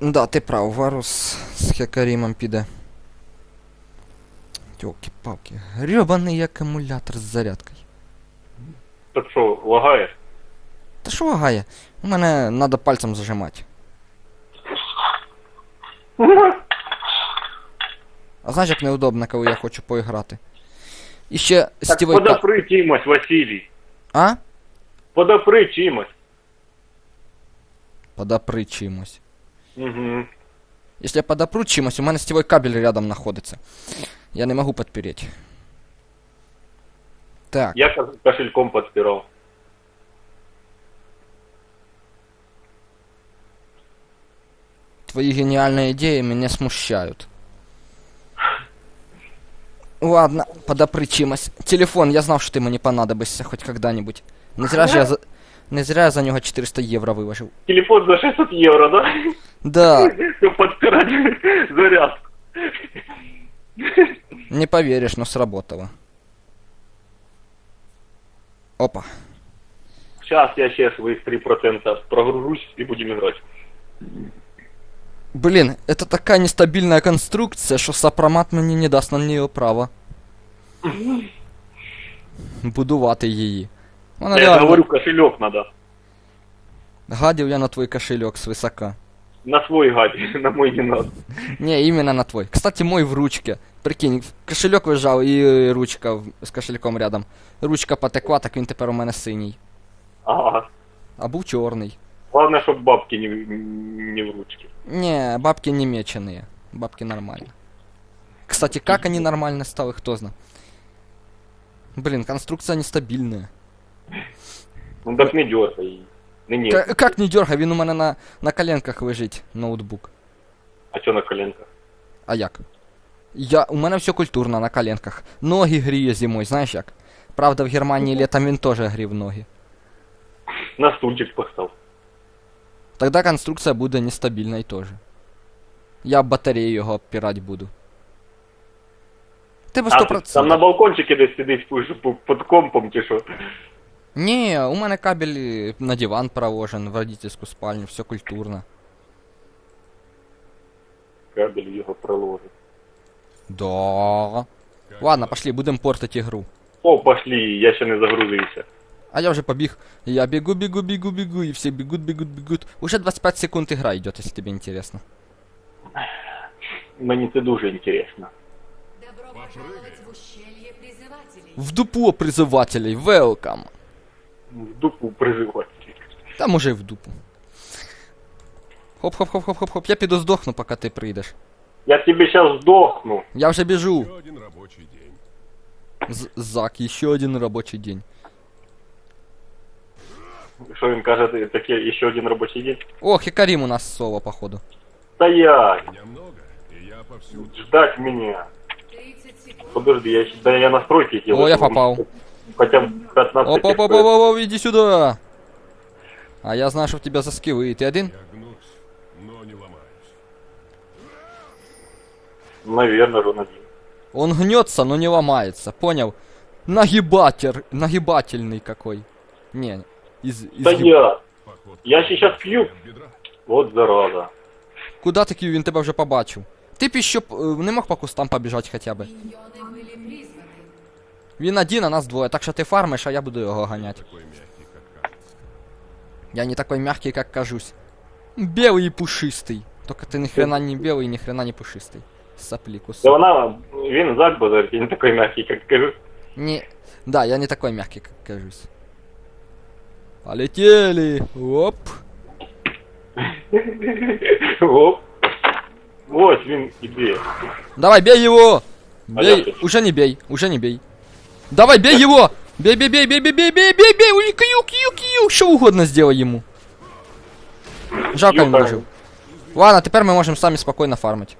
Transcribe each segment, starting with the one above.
Да, ти прав, Варус з Хекарімом піде. Тьолки-палки. Грёбаний акумулятор з зарядкою. Так що, лагаєш? Та що лагає? У мене надо пальцем зажимати. А знаєш, як неудобно, коли я хочу поіграти. І ще Так стівой ка... подопри чимось, Василій. А? Подопри чимось. Подопри чимось. Угу. Якщо я подопру чимось, у мене стівой кабель рядом знаходиться. Я не можу підпереть. Так. Я кошельком подпирал. Твои гениальные идеи меня смущают. Ладно, подопри чимось. Телефон, я знал, что ты мне понадобишься хоть когда-нибудь. Не зря же я за... Не зря я за него 400 евро выложил. Телефон за 600 евро, да? Да, Щоб подпирать зарядку. не поверишь, но сработало. Опа. Сейчас я ще своих 3% прогружусь и будем играть. Блин, это такая нестабильная конструкция, что сопромат мені не дасть на нее права. Будувати її. Вона Я реально... говорю, кошелек надо. Гадив я на твой кошелек свысока. На свой гад, на мой не надо. Не, именно на твой. Кстати, мой в ручке. Прикинь, кошелек лежав і ручка в- з кошельком рядом. Ручка потекла, так він тепер у мене синій. Ага. А був чорний. Главное, чтобы бабки не, не в ручке. Не, бабки не меченые. Бабки нормально. Кстати, как они нормально стали, кто знает. Блин, конструкция нестабильная. Ну так не дергай. Не, не. К- как не дергай, він у мене на, на коленках лежить, ноутбук. А что на коленках? А як? Я, у мене все культурно на коленках. Ноги гріє зимою, знаєш як? Правда, в Германії літом він теж грів ноги. На стульчик постав. Тогда конструкция буде нестабільною теж. Я батарею його обпирати буду. Тебе А, ти там на 100%. балкончике десь сидиш пишу під компом чи що? Ні, у мене кабель на диван проложен, в родительську спальню, все культурно. Кабель його проложить. Да. Ладно, пошли, будемо портити ігру. О, пошли, я ще не загрузився. А я вже побіг. Я бегу, бегу, бегу, бегу, и все бегут, бегут, бегут. Уже 25 секунд игра идет, если тебе интересно. Мені це дуже інтересно. Добро пожаловать в ущелье призывателей. В дупло призывателей, welcome. В дупу призивати. Та може і в дупу. Хоп-хоп-хоп-хоп-хоп-хоп, я піду здохну, поки ти прийдеш. Я тебе сейчас здохну. Я вже біжу. Еще один рабочий день. З- Зак, еще один робочий день. Що він каже, ти- таке ще один робочий день? О, Хикарим у нас соло, походу. Стоять! Меня много, и я повсюду. Ждать меня. 30 секунд. Подожди, я, щ- да я настройки делаю. О, я попал. Хотя бы 15 оп оп оп оп оп иди сюда. А я знаю, что в тебя за скиллы. Ты один? Я гнусь, но не ломаюсь. Наверное, он один. Он гнется, но не ломается, понял? Нагибатер, нагибательный какой. Не, из, из Стоять! Поход Я сейчас пью. Вот зараза. Куда ти Кью, він тебе вже побачив? Ти б ще е, не мог по кустам побіжати хоча б. Миньоны были призваны. Він один, а нас двоє, так що ти фармиш, а я буду його ганяти. Такой мягкий, как кажется. Я не такой мягкий, как кажусь. Белый и пушистый. Только ты ни хрена не белый, ни хрена не пушистый. Сопли Да кусок. вона, він зак базарить, він такой мягкий, как кажу. Не... Да, я не такой мягкий, как кажусь. Полетели! Оп! Оп. Ось він іде. Давай, бей его! А я Бей! хочу. Уже не бей, уже не бей. Давай, бей его! Бей, бей, бей, бей, бей, бей, бей, бей, бей! Кью, кью, кью! Что угодно сделай ему. Жалко не Ёпта. дожил. Ладно, теперь мы можем сами спокойно фармить.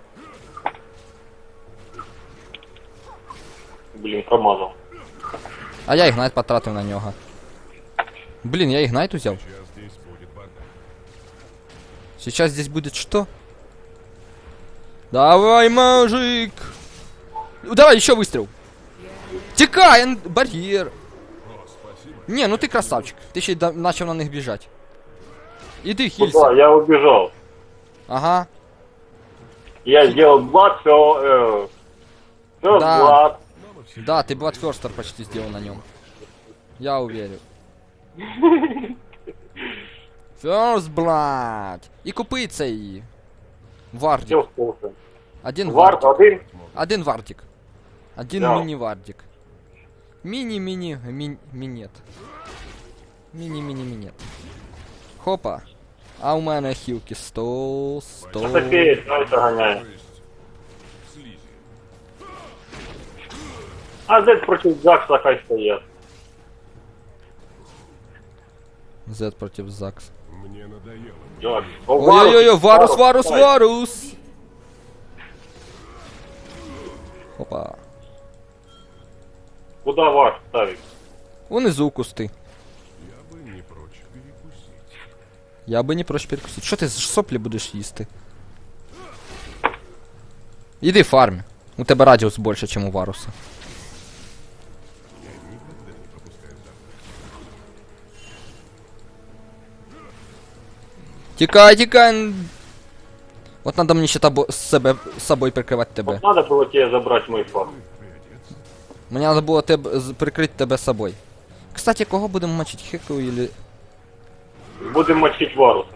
Блін, промазав. А я игнайт потратив на нього. Блин, я будет бардак. Сейчас здесь будет что? Давай, мужик! Давай, еще выстрел! О, спасибо. Не, ну ты красавчик. Ты и до- начал на них бежать. Иди, хилься. Куда? Я убежал. Ага. Я сделал Blood, все... Э, все Да. Blood. Да, ты Bloodthirster почти сделал на нем. Я уверен. First Blood. І купи цей. Вардик. Один Вард вардик. один. Один вардик. Один Да. мини-вардик. Мини-мини мин- минет. Мини-мини-минет. Хопа. А у мене хілки 100, 100. Софея, давайте гоняем. То есть слизи. А Z против Закса хай стоят. Z против Закс. Мне надоело. Ой-ой-ой, Варус, Варус. Варус! Опа. Куда Варус ставить? Унизу кусти. Я бы не прочь перекусить. Я би не проч перекусити. Що ти з соплі будеш їсти? Іди фарм. У тебе радіус більше, ніж у Варуса. Тікай, тікай. От надо мені ще табо... себе з собою прикривати тебе. Вот надо было тебе забрать мой факт. Мені треба було тебе прикрити тебе собою. Кстати, кого будемо мочити? Хеку или Будем мочить Варуса.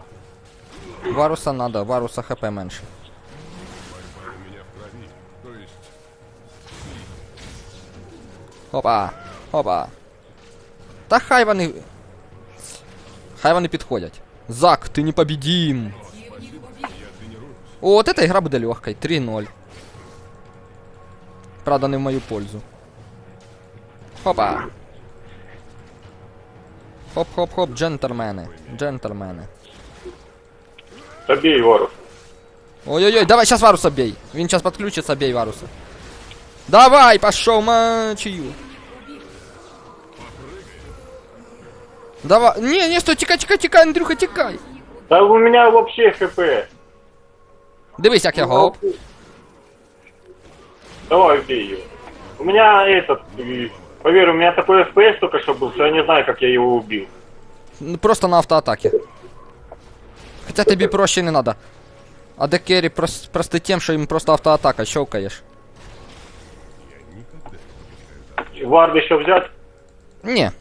Варуса надо, Варуса хп менше. Опа, опа. Та хай вони. Хай вони підходять. Зак, ти непобедим. О, вот эта игра буде легкой. 3-0. Правда, не в мою пользу. Хопа. Хоп-хоп-хоп, джентльмени. Джентльмени. Побей Варус. Ой-ой-ой, давай сейчас Варуса бей. Він сейчас подключится, бей Варуса. Давай, пошел мочию. Давай. Не, не, стой, тікай, тікай, тікай, Андрюха, тікай. Да у меня вообще хп. Дивись, як я гоп. Давай убей его. У меня этот... э, Поверь, у меня такой FPS только что был, что я не знаю, как я его убил. Ну, Просто на автоатаке. Хотя тобі проще не надо. А декері прос, просто тем, що їм просто автоатака, щелкаєш. Вард еще взять? Ні.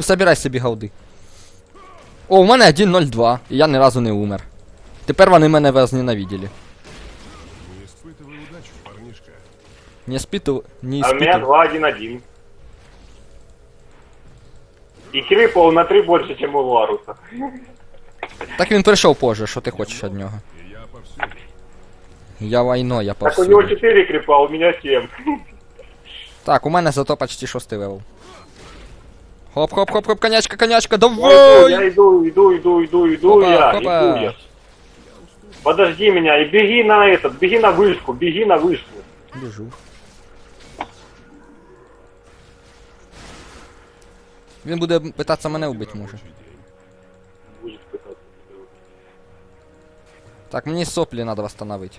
Собирай собі голди. О, у мене 1.02, і я ні разу не умер. Тепер вони мене возненавидели. не испытывай удачу, парнишка. Не спиту, не А у меня испиту. 2-1-1. И крипов на 3 больше, чем у Варуса. Так він прийшов позже, що ти хочеш від нього. И я повсюду. Я войно, я Так у него повсюду. 4 крипа, а у меня 7. Так, у мене зато почти шостий левел. Хоп, хоп, хоп, хоп, конячка, конячка, Я иду, давай! я иду, иду, иду, иду, иду Опа, я, опа. иду я. Подожди меня и беги на этот, беги на вышку, беги на вышку. Біжу. Він буде питатися мене вбити може. Будет пытаться. Так, мені соплі треба восстановити.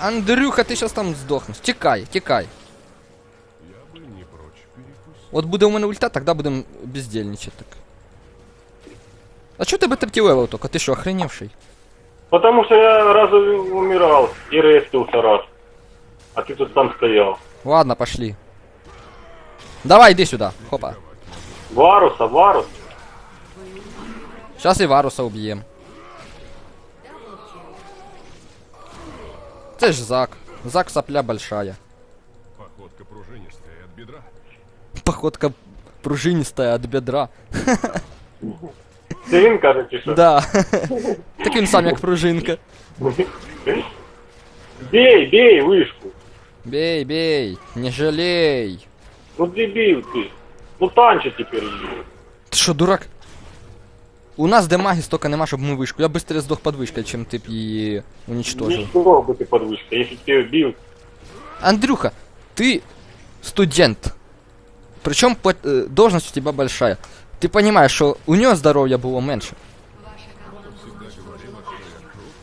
Андрюха, ти щас там здохнеш. Тікай, тікай. Я бы не прочь перекусить. От буде у мене ульта, тоді будемо бездельничати так. А чого тебе третій левел тільки? Ти що, охреневший? Потому что я раз умирал и рестился раз. А ты тут там стоял. Ладно, пошли. Давай, иди сюда. Хопа. Варуса, Варус. Сейчас и Варуса убьем. Це ж Зак. Зак сопля большая. Походка пружинистая от бедра. Походка пружинистая от бедра. Ты им кажете, что? Да. Так він сам як пружинка. Бей, бей вышку. Бей, бей, не жалей. Ну дебил ты. Ну танчи теперь. Ти що, дурак? У нас де маги столько нема, щоб ми вишку. Я быстрее здох под вишкою, чим ти б її уничтожив. Ничего бы ты под вышкой. Если бы ты бил, Андрюха, ты студент. Причем э, должность у тебя большая. Ты понимаешь, что у нее здоровья было меньше.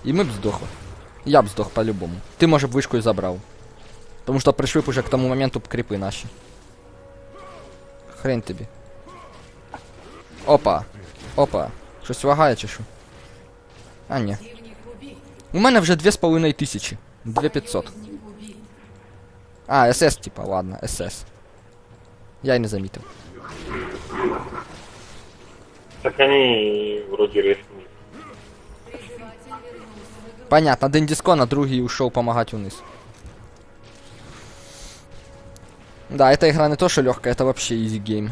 И мы б сдохли. Я б сдох по-любому. Ты, может, вышку и забрал. Потому что пришли б уже к тому моменту крипы наши. Хрень тобі. Опа. Опа. Щось вагає чи що? А, ні. Противник У мене вже 2,5 тисячі. 2500. А, СС, типа, ладно, СС. Я й не замітив. Так они вроде рискнули. Понятно, один дискон, а другий ушел помогать вниз. Да, эта игра не то, что легкая, это вообще easy game.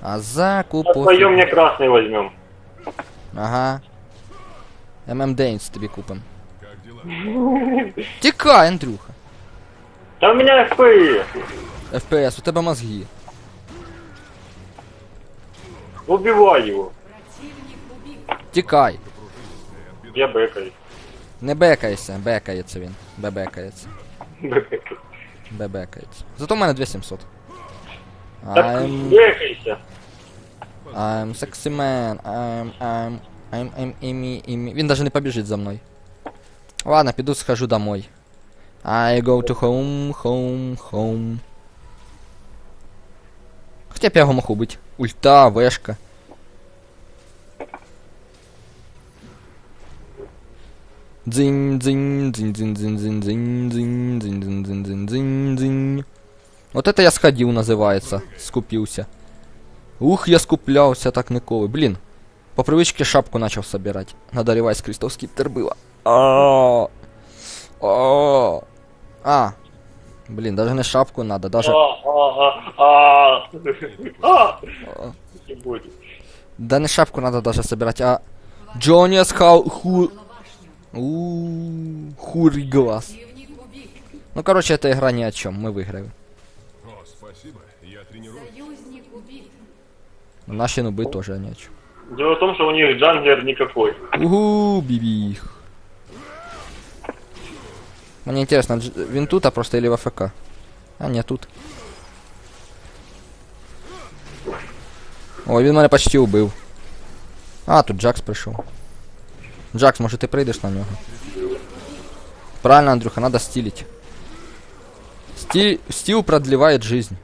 А закуп... А вдвоем мне красный возьмем. Ага. ММ Дейнс тобі купим. Как дела? Тікай, Андрюха. Да у меня FPS. FPS, у тебе мозги. Убивай его. Тікай. Я бэкаюсь. Не бекайся, бекається він. Бебекається. Бэкаюсь. Бебекається. Зато в мене 2700. Так I'm, бэкайся. I'm sexy man, I'm, I'm, I'm, I'm, imi, imi. Він даже не побіжить за мною. Ладно, піду схожу домой. I go to home, home, home. Хоча б я його мог убити. Ульта, вешка. Дзинь, дзинь, дзинь, дзинь, дзинь, дзинь, дзинь, дзинь, дзинь, дзинь, дзинь, дзинь. Вот это я сходил, называется. Скупился. Ух, я скуплялся так ніколи. Блін. По привычке шапку начал собирать. Надо ревайс Крystал Скиптер было. А. А. А. Блин, даже не шапку надо, даже... А. Да не шапку надо даже собирать, а... Джониас Хау... Ху... Ууу... Хурий глаз. Ну, короче, эта игра ни о чем, мы выиграем. О, спасибо. Я тренируюсь. Убит. Наши нубы тоже ни о чем. Дело в том, что у них джанглер никакой. Угу, бибих. Мне интересно, він тут, а просто или в АФК? А, не тут. Ой, він мене почти убив. А, тут Джакс прийшов. Джакс, може ти прийдеш на нього? Правильно, Андрюха, надо стилить. Сти... Стил продлевает жизнь.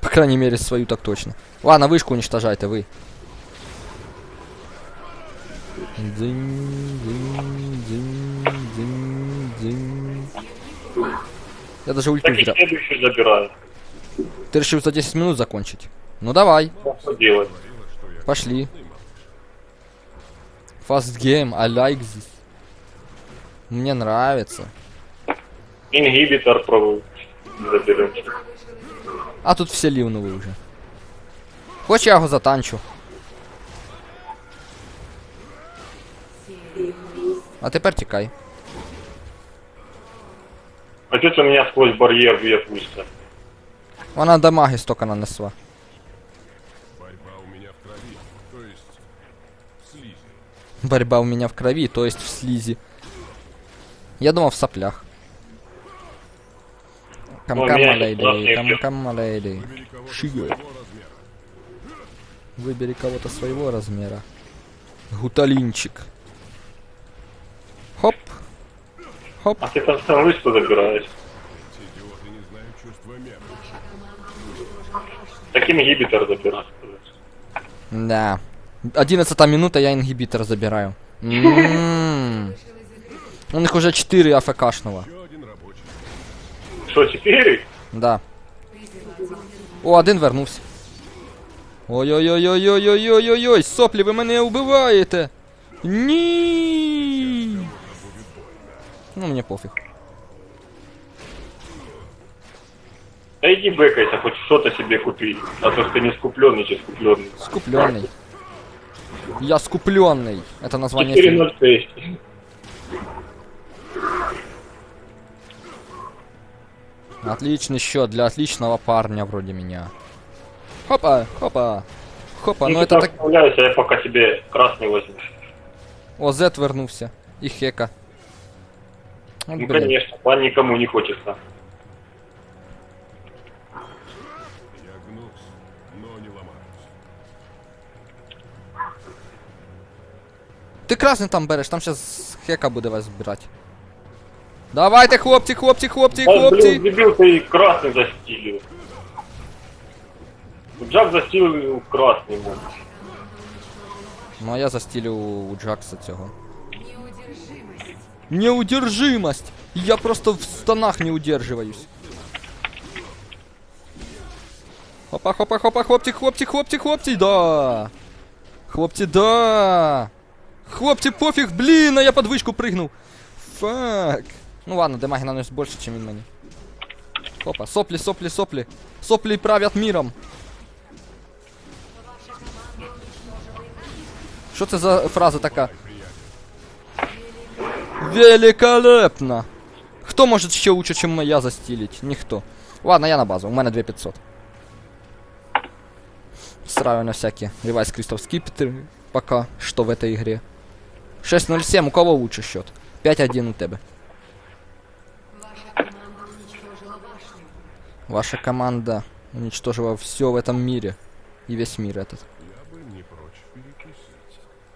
По крайней мере, свою так точно. Ладно, вышку уничтожайте, вы. Я даже ульту Так зря. забираю. Ты решил за 10 минут закончить? Ну давай, делать? пошли. Fast game, I like this. Мне нравится. Ингибитор пробую. Заберем. А тут все ливнули уже. Хоч я його затанчу. А тепер тікай. А что у меня сквозь барьер ветвушка? Вона дамаги столько нанесла. Борьба у меня в крови, то есть в слизи. Я думал в соплях. Камкама, лейди, камкама, лейди. Выбери кого-то своего размера. Гуталинчик. Хоп. Хоп. А ты там сам что забираешь? Таким ебитер забираешь. Да. 11 минута, я ингибитор забираю. М. У них уже 4 АФКшного. Еще один рабочий. Что, теперь? Да. О, один вернувся. Ой-ой-ой-ой-ой-ой-ой-ой, соплі, ви мене убиваєте. Ні. Ну, мені пофіг. Да иди бэкайся, хоть что-то себе купи. А то что ты не скупленный, че скупленный. Скупленный. Я скупленный. Это название фильма. 4.06. Отличный счет для отличного парня вроде меня. Хопа, хопа. Хопа, ну это так... справляйся, я пока себе красный возьму. О, Зет вернувся. І Хека. От, Ну блін. конечно, план никому не хочется. Я гнусь, но не ломаюсь. Ти красний там береш, там щас Хека буде вас збирати. Давайте, хлопці, хлопці, хлопці, А, блин, хлопці! дебил, ты и красный застилил. Джак застилил красный. мол. Ну а я застілю у Джакса цього. Неудержимость. Неудержимость! Я просто в станах не удерживаюсь. Хопа, хопа, хопа, хлопці, хлопці, хлопці, хлопці, да! Хлопці, да! Хлопці, пофіг, блін, а я под вишку пригнув. Фак. Ну ладно, демаги наносить більше, ніж він мені. Опа, соплі, соплі, соплі. Соплі правят миром. Що це за фраза така? Великолепно! Хто може ще лучше, чим я застілить? Ніхто. Ладно, я на базу, у мене 2500. Сраю на всякие ревайс Crystal Skipper пока что в этой игре. 6.07, у кого лучше счет? 5-1 у тебе. Ваша команда уничтожила все в этом мире. И весь мир этот.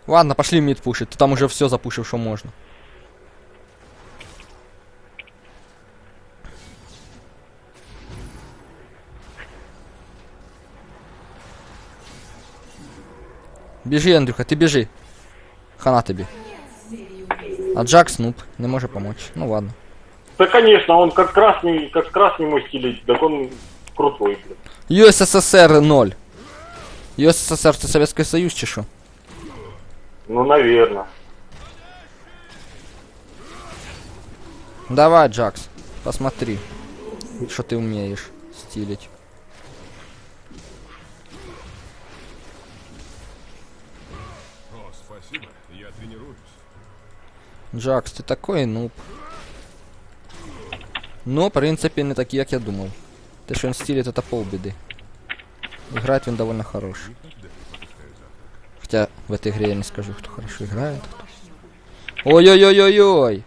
Ладно, пошли мид пушить. Ты там уже все запушил, что можно. Біжи, Андрюха, ти біжи. Хана тобі. А Джакс нуб, не може помочь. Ну ладно. Да, конечно, он как красный, как красный мой стилить, так он крутой, блин. ЮССР 0. ЮССР це Советский Союз чи що? Ну, наверное. Давай, Джакс, посмотри, что ты умеешь стилить. Джакс, ти такой нуб. Ну, в принципі, не такий, як я думав. Те, що він стилить, это полбіди. Играет він довольно хорош. Хотя в этой игре я не скажу, кто хорошо играет. кто- Ой-ой-ой-ой-ой!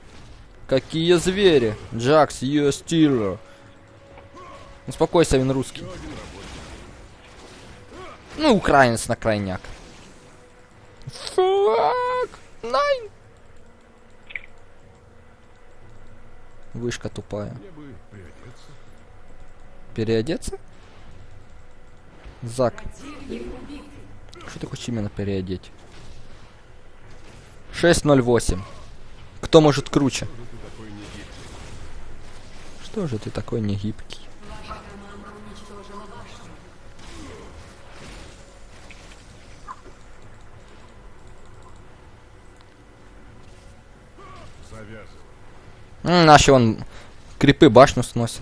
Какие звери! Джакс, you стиллер. Успокойся, він русский. Ну, украинец на крайняк. Фак! Найн! Вышка тупая. Переодеться? Зак. Что ты хочешь именно переодеть? 6.08. Кто может круче? Что же ты такой негибкий? Ваша команда уничтожила башню. Завязывай. М, Наши он крипы башню сносит.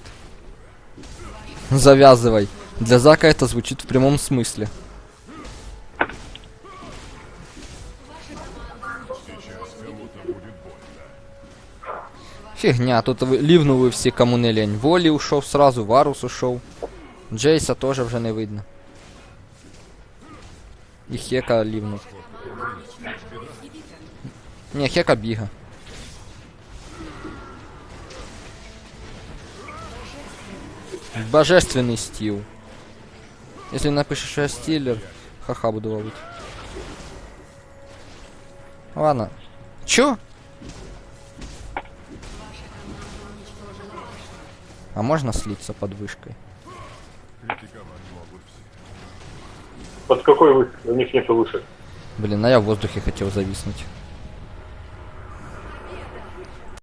Завязывай. Для Зака это звучит в прямом смысле. Фигня, тут ливнули все, кому не лень. Воли ушел сразу, Варус ушел. Джейса тоже уже не видно. И Хека ливнул. Не, Хека біга. Божественный стил. Если напишешь, что я стилер, ха-ха буду ловить. Ладно. Чё? А можно слиться под вышкой? Под какой вы? У них нету выше. Блин, а я в воздухе хотел зависнуть.